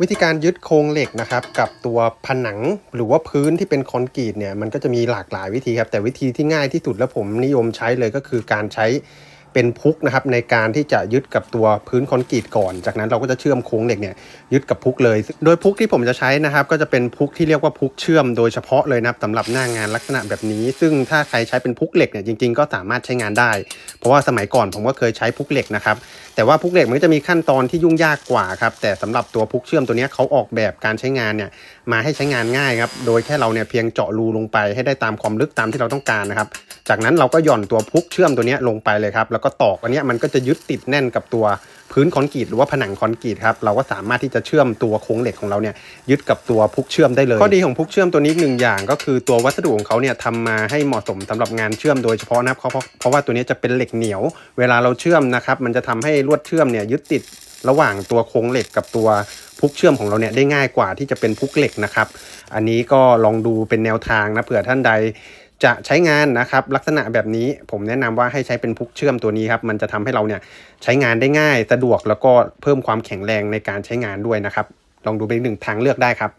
วิธีการยึดโครงเหล็กนะครับกับตัวผนังหรือว่าพื้นที่เป็นคอนกรีตเนี่ยมันก็จะมีหลากหลายวิธีครับแต่วิธีที่ง่ายที่สุดและผมนิยมใช้เลยก็คือการใช้เป็นพุกนะครับในการที่จะยึดกับตัวพื้นคอนกรีตก่อน จากนั้นเราก็จะเชื่อมโครงเหล็กเนี่ยยึดกับพุกเลย โดยพุกที่ผมจะใช้นะครับ ก็จะเป็นพุกที่เรียกว่าพุกเชื่อมโดยเฉพาะเลยนะครับสำหรับหน้างานลักษณะแบบนี้ ซึ่งถ้าใครใช้เป็นพุกเหล็กเนี่ยจริงๆ ก็สามารถใช้งานได้ เพราะว่าสมัยก่อนผมก็เคยใช้พุกเหล็กนะครับ แต่ว่าพุกเหล็กมันก็จะมีขั้นตอนที่ยุ่งยากกว่าครับ แต่สำหรับตัวพุกเชื่อมตัวนี้เขาออกแบบการใช้งานเนี่ยมาให้ใช้งานง่ายครับ โดยแค่เราเนี่ยเพียงเจาะรูลงไปให้ได้ตามความลึกตามที่เราต้องการนะครับ จากนั้นเราก็หย่อนตัวพุกเชื่อมตัวนี้ลงไปเลยครับ แล้วก็ตอกอันนี้มันก็จะยึดติดแน่นกับตัว พื้นคอนกรีตหรือว่าผนังคอนกรีตครับเราก็สามารถที่จะเชื่อมตัวโครงเหล็กของเราเนี่ยยึดกับตัวพุกเชื่อมได้เลยข้อดีของพุกเชื่อมตัวนี้หนึ่งอย่าง ก็คือตัววัสดุของเขาเนี่ยทำมาให้เหมาะสมสำหรับงานเชื่อมโดยเฉพาะนะครับเพราะเพราะเพราะว่าตัวนี้จะเป็นเหล็กเหนียว เวลาเราเชื่อมนะครับมันจะทำให้ลวดเชื่อมเนี่ยยึดติดระหว่างตัวโครงเหล็กกับตัวพุกเชื่อมของเราเนี่ยได้ง่ายกว่าที่จะเป็นพุกเหล็กนะครับ อันนี้ก็ลองดูเป็นแนวทางนะเผื่อท่านใด จะใช้งานนะครับลักษณะแบบนี้ผมแนะนำว่าให้ใช้เป็นพุกเชื่อมตัวนี้ครับมันจะทำให้เราเนี่ยใช้งานได้ง่าย สะดวกแล้วก็เพิ่มความแข็งแรงในการใช้งานด้วยนะครับ ลองดูเป็นหนึ่งทางเลือกได้ครับ